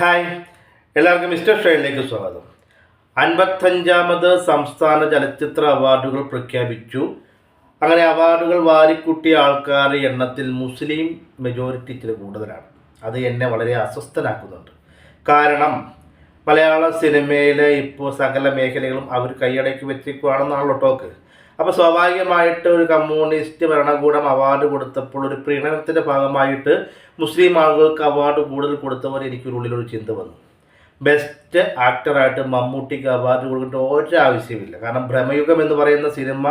Hi എല്ലാവർക്കും mister ഷെയിലേക്ക് സ്വാഗതം. അൻപത്തഞ്ചാമത് സംസ്ഥാന ചലച്ചിത്ര അവാർഡുകൾ പ്രഖ്യാപിച്ചു. അങ്ങനെ അവാർഡുകൾ വാരിക്കൂട്ടിയ ആൾക്കാരുടെ എണ്ണത്തിൽ മുസ്ലിം മെജോറിറ്റി ഇച്ചിരി കൂടുതലാണ്. അത് എന്നെ വളരെ അസ്വസ്ഥനാക്കുന്നുണ്ട്. കാരണം മലയാള സിനിമയിലെ ഇപ്പോൾ സകല മേഖലകളും അവർ കൈയടക്കി വെച്ചേക്കുവാണെന്നാണല്ലോ ടോക്ക്. അപ്പോൾ സ്വാഭാവികമായിട്ട് ഒരു കമ്മ്യൂണിസ്റ്റ് ഭരണകൂടം അവാർഡ് കൊടുത്തപ്പോൾ ഒരു പ്രീണനത്തിന്റെ ഭാഗമായിട്ട് മുസ്ലിം ആളുകൾക്ക് അവാർഡ് കൂടുതൽ കൊടുത്തവർ എനിക്കൊരുള്ളിലൊരു ചിന്ത വന്നു. ബെസ്റ്റ് ആക്ടറായിട്ട് മമ്മൂട്ടിക്ക് അവാർഡ് കൊടുക്കേണ്ട ഒരു ആവശ്യമില്ല. കാരണം ഭ്രമയുഗം എന്ന് പറയുന്ന സിനിമ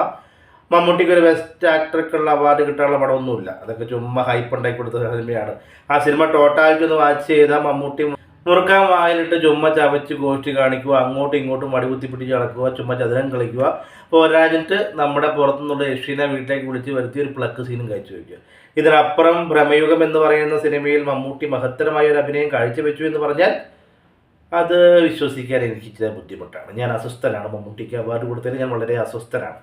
മമ്മൂട്ടിക്ക് ഒരു ബെസ്റ്റ് ആക്ടർക്കുള്ള അവാർഡ് കിട്ടാനുള്ള പടമൊന്നുമില്ല അതൊക്കെ ചുമ്മാ ഹൈപ്പ് ഉണ്ടാക്കി കൊടുത്ത സിനിമയാണ് ആ സിനിമ ടോട്ടാലിറ്റി ഒന്ന് വാച്ച് ചെയ്താൽ മമ്മൂട്ടി മുറുക്കാൻ വായിലിട്ട് ചുമ്മാ ചവച്ച് ഗോഷ്ടി കാണിക്കുക അങ്ങോട്ടും ഇങ്ങോട്ടും മടികുത്തി പിടിച്ച് നടക്കുക ചുമ്മ ചതുരം കളിക്കുക. പോരാഞ്ഞിട്ട് നമ്മുടെ പുറത്തുനിന്നുള്ള യക്ഷീനെ വീട്ടിലേക്ക് വിളിച്ച് വരുത്തി ഒരു പ്ലക്ക് സീനും കഴിച്ചു വയ്ക്കുക. ഇതിനപ്പുറം ഭ്രമയുഗം എന്ന് പറയുന്ന സിനിമയിൽ മമ്മൂട്ടി മഹത്തരമായ ഒരു അഭിനയം കാഴ്ചവെച്ചു എന്ന് പറഞ്ഞാൽ അത് വിശ്വസിക്കാൻ എനിക്ക് ഇച്ചിരി ബുദ്ധിമുട്ടാണ്. ഞാൻ അസ്വസ്ഥനാണ്. മമ്മൂട്ടിക്ക് അവാർഡ് കൊടുത്തതിന് ഞാൻ വളരെ അസ്വസ്ഥനാണ്.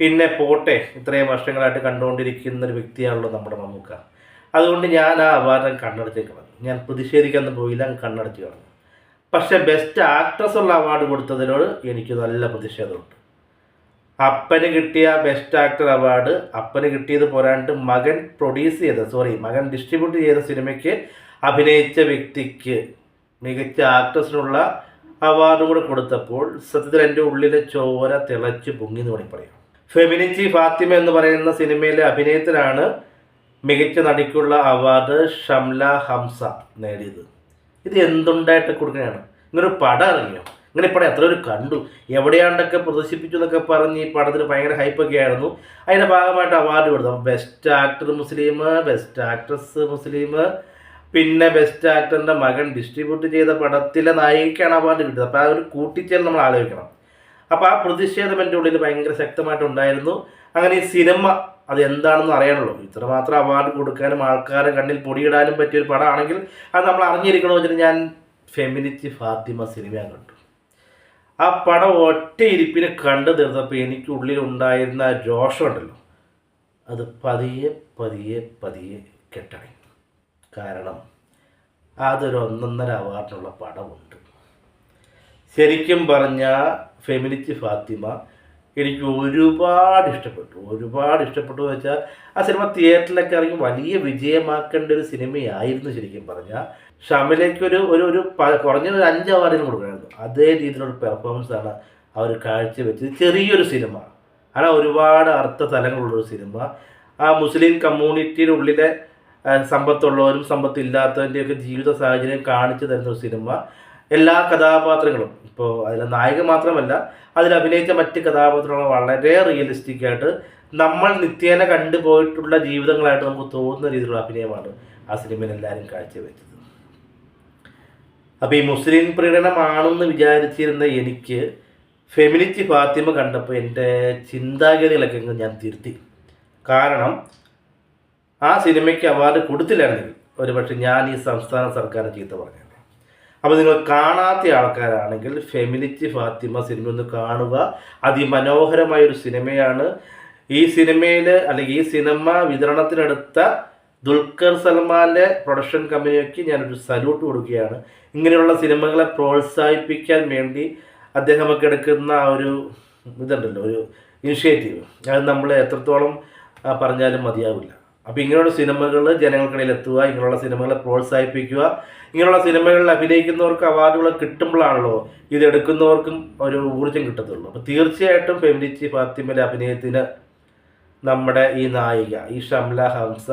പിന്നെ പോട്ടെ ഇത്രയും വർഷങ്ങളായിട്ട് കണ്ടുകൊണ്ടിരിക്കുന്ന ഒരു വ്യക്തിയാണല്ലോ നമ്മുടെ മമ്മൂക്ക. അതുകൊണ്ട് ഞാൻ ആ അവാർഡ് കണ്ണടച്ചേക്ക് കളഞ്ഞു ഞാൻ പ്രതിഷേധിക്കാൻ പോയില്ല കണ്ണടച്ച് കളഞ്ഞു പക്ഷേ ബെസ്റ്റ് ആക്ട്രസ് ഉള്ള അവാർഡ് കൊടുത്തതിനോട് എനിക്ക് നല്ല പ്രതിഷേധമുണ്ട്. അപ്പന് കിട്ടിയ ബെസ്റ്റ് ആക്ടർ അവാർഡ് അപ്പന് കിട്ടിയത് പോരാണ്ട് മകൻ പ്രൊഡ്യൂസ് ചെയ്ത സോറി മകൻ ഡിസ്ട്രിബ്യൂട്ട് ചെയ്ത സിനിമയ്ക്ക് അഭിനയിച്ച വ്യക്തിക്ക് മികച്ച ആക്ട്രസിനുള്ള അവാർഡ് കൂടെ കൊടുത്തപ്പോൾ സത്യത്തിൽ എന്റെ ഉള്ളിലെ ചോര തിളച്ച് പൊങ്ങി എന്ന് വേണമെങ്കിൽ പറയാം. ഫെമിനിച്ചി ഫാത്തിമ എന്ന് പറയുന്ന സിനിമയിലെ അഭിനയത്തിലാണ് മികച്ച നടിക്കുള്ള അവാർഡ് ഷംല ഹംസ നേടിയത്. ഇത് എന്തുണ്ടായിട്ട് കൊടുക്കുകയാണ് ഇങ്ങനൊരു പടം ഇറങ്ങിയോ? ഇങ്ങനെ പടം എത്ര ഒരു കണ്ടു. എവിടെയാണ്ടൊക്കെ പ്രദർശിപ്പിച്ചു എന്നൊക്കെ പറഞ്ഞ് ഈ പടത്തിന് ഭയങ്കര ഹൈപ്പൊക്കെ ആയിരുന്നു. അതിന്റെ ഭാഗമായിട്ട് അവാർഡ് കൊടുത്തു. അപ്പോൾ ബെസ്റ്റ് ആക്ടർ മുസ്ലിം ബെസ്റ്റ് ആക്ട്രസ് മുസ്ലിം പിന്നെ ബെസ്റ്റ് ആക്ടറിന്റെ മകൻ ഡിസ്ട്രിബ്യൂട്ട് ചെയ്ത പടത്തിലെ നായികയ്ക്കാണ് അവാർഡ് കിട്ടിയത്. അപ്പോൾ ആ ഒരു കൂട്ടിച്ചേർ നമ്മൾ ആലോചിക്കണം. അപ്പോൾ ആ പ്രതിഷേധം എന്റെ ഉള്ളിൽ ഭയങ്കര ശക്തമായിട്ടുണ്ടായിരുന്നു അങ്ങനെ ഈ സിനിമ അത് എന്താണെന്ന് അറിയണമല്ലോ ഇത്രമാത്രം അവാർഡ് കൊടുക്കാനും ആൾക്കാരെ കണ്ണിൽ പൊടിയിടാനും പറ്റിയ ഒരു പടമാണെങ്കിൽ അത് നമ്മൾ അറിഞ്ഞിരിക്കണമെന്ന് വെച്ചിട്ട് ഞാൻ ഫെമിനിറ്റി ഫാത്തിമ സിനിമ കണ്ടു. ആ പടം ഒറ്റ ഇരിപ്പിനെ കണ്ടു തീർന്നപ്പോൾ ഉണ്ടായിരുന്ന ഉള്ളിലുണ്ടായിരുന്ന രോഷമുണ്ടല്ലോ അത് പതിയെ പതിയെ പതിയെ കെട്ടണി. കാരണം അതൊരു ഒന്നൊന്നര അവാർഡിനുള്ള പടമുണ്ട്. ശരിക്കും പറഞ്ഞ ഫെമിനിറ്റി ഫാത്തിമ എനിക്ക് ഒരുപാട് ഇഷ്ടപ്പെട്ടു. ഒരുപാട് ഇഷ്ടപ്പെട്ടു എന്ന് വെച്ചാൽ ആ സിനിമ തിയേറ്ററിലൊക്കെ ഇറങ്ങി വലിയ വിജയമാക്കേണ്ട ഒരു സിനിമയായിരുന്നു ശരിക്കും പറഞ്ഞാൽ ഷമിലേക്ക് ഒരു ഒരു ഒരു കുറഞ്ഞ ഒരു അഞ്ച് അവാർഡിന് കൊടുക്കണമായിരുന്നു അതേ രീതിയിലുള്ള പെർഫോമൻസ് ആണ് അവർ കാഴ്ചവെച്ചത് ചെറിയൊരു സിനിമ. ആണ് ഒരുപാട് അർത്ഥ തലങ്ങളുള്ളൊരു സിനിമ. ആ മുസ്ലിം കമ്മ്യൂണിറ്റിയുടെ ഉള്ളിലെ സമ്പത്തുള്ളവരും സമ്പത്തില്ലാത്തവന്റെയൊക്കെ ജീവിത സാഹചര്യം കാണിച്ചു തരുന്ന ഒരു സിനിമ. എല്ലാ കഥാപാത്രങ്ങളും. ഇപ്പോൾ അതിൽ നായിക മാത്രമല്ല അതിൽ അഭിനയിച്ച മറ്റ് കഥാപാത്രങ്ങളും വളരെ റിയലിസ്റ്റിക് ആയിട്ട് നമ്മൾ നിത്യേന കണ്ടുപോയിട്ടുള്ള ജീവിതങ്ങളായിട്ട് നമുക്ക് തോന്നുന്ന രീതിയിലുള്ള അഭിനയമാണ് ആ സിനിമയിൽ എല്ലാവരും കാഴ്ചവെച്ചത്. അപ്പോൾ ഈ മുസ്ലിം പ്രീണനമാണെന്ന് വിചാരിച്ചിരുന്ന എനിക്ക് ഫെമിനിറ്റി ഫാത്തിമ കണ്ടപ്പോൾ എന്റെ ചിന്താഗതികളൊക്കെ ഞാൻ തിരുത്തി. കാരണം ആ സിനിമയ്ക്ക് അവാർഡ് കൊടുത്തില്ലായിരുന്നെങ്കിൽ ഒരുപക്ഷെ ഞാൻ ഈ സംസ്ഥാന സർക്കാരിന് ചീത്ത പറഞ്ഞു അപ്പോൾ നിങ്ങൾ കാണാത്ത ആൾക്കാരാണെങ്കിൽ ഫെമിനിറ്റി ഫാത്തിമ സിനിമ ഒന്ന് കാണുക. അതിമനോഹരമായ ഒരു സിനിമയാണ്. ഈ സിനിമയിൽ അല്ലെങ്കിൽ ഈ സിനിമ വിതരണത്തിനെടുത്ത ദുൽഖർ സൽമാന്റെ പ്രൊഡക്ഷൻ കമ്പനിക്ക് ഞാനൊരു സല്യൂട്ട് കൊടുക്കുകയാണ്. ഇങ്ങനെയുള്ള സിനിമകളെ പ്രോത്സാഹിപ്പിക്കാൻ വേണ്ടി അദ്ദേഹമൊക്കെ എടുക്കുന്ന ആ ഒരു ഇതുണ്ടല്ലോ ഒരു ഇനിഷ്യേറ്റീവ്. അത് നമ്മൾ എത്രത്തോളം പറഞ്ഞാലും മതിയാവില്ല. അപ്പോൾ ഇങ്ങനെയുള്ള സിനിമകൾ ജനങ്ങൾക്കിടയിൽ എത്തുക ഇങ്ങനെയുള്ള സിനിമകളെ പ്രോത്സാഹിപ്പിക്കുക ഇങ്ങനെയുള്ള സിനിമകളിൽ അഭിനയിക്കുന്നവർക്ക് അവാർഡുകൾ കിട്ടുമ്പോഴാണല്ലോ ഇത് എടുക്കുന്നവർക്കും ഒരു ഊർജം കിട്ടത്തുള്ളൂ. അപ്പോൾ തീർച്ചയായിട്ടും ഫെമിനിറ്റി ഫാത്തിമയുടെ അഭിനയത്തിന് നമ്മുടെ ഈ നായിക ഈ ഷംല ഹംസ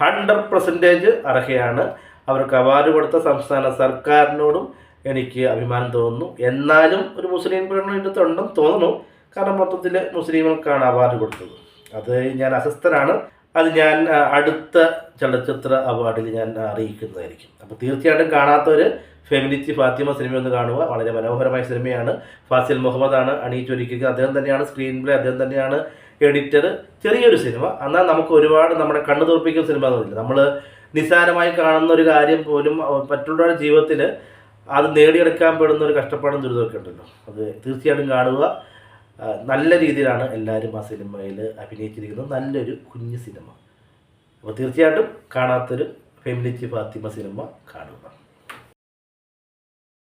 ഹൺഡ്രഡ് പെർസെന്റേജ് അർഹയാണ്. അവർക്ക് അവാർഡ് കൊടുത്ത സംസ്ഥാന സർക്കാരിനോടും എനിക്ക് അഭിമാനം തോന്നുന്നു. എന്നാലും ഒരു മുസ്ലിം പെണ്ണിന്റെ തോന്നുന്നു കാരണം മൊത്തത്തിൽ മുസ്ലിങ്ങൾക്കാണ് അവാർഡ് കൊടുത്തത്. അത് ഞാൻ അസ്വസ്ഥനാണ്. അത് ഞാൻ അടുത്ത ചലച്ചിത്ര അവാർഡിൽ ഞാൻ അറിയിക്കുന്നതായിരിക്കും. അപ്പോൾ തീർച്ചയായിട്ടും കാണാത്തവർ ഫെമിനിറ്റി ഫാത്തിമ സിനിമ ഒന്ന് കാണുക. വളരെ മനോഹരമായ സിനിമയാണ്. ഫാസിൽ മുഹമ്മദാണ് അണിയിച്ചൊരുക്കിയത് അദ്ദേഹം തന്നെയാണ് സ്ക്രീൻ പ്ലേ അദ്ദേഹം തന്നെയാണ് എഡിറ്റർ ചെറിയൊരു സിനിമ. എന്നാൽ നമുക്ക് ഒരുപാട് നമ്മുടെ കണ്ണു തുറപ്പിക്കുന്ന സിനിമ എന്നൊന്നുമില്ല നമ്മൾ നിസ്സാരമായി കാണുന്ന ഒരു കാര്യം പോലും മറ്റുള്ളവരുടെ ജീവിതത്തിൽ അത് നേടിയെടുക്കാൻ പെടുന്ന ഒരു കഷ്ടപ്പാടും ദുരിതമൊക്കെ ഉണ്ടല്ലോ. അത് തീർച്ചയായിട്ടും കാണുക. നല്ല രീതിയിലാണ് എല്ലാവരും ആ സിനിമയിൽ അഭിനയിച്ചിരിക്കുന്നത്. നല്ലൊരു കുഞ്ഞു സിനിമ. അപ്പോൾ തീർച്ചയായിട്ടും കാണാത്തൊരു ഫെമിലിറ്റി ഫാത്തിമ സിനിമ കാണുക.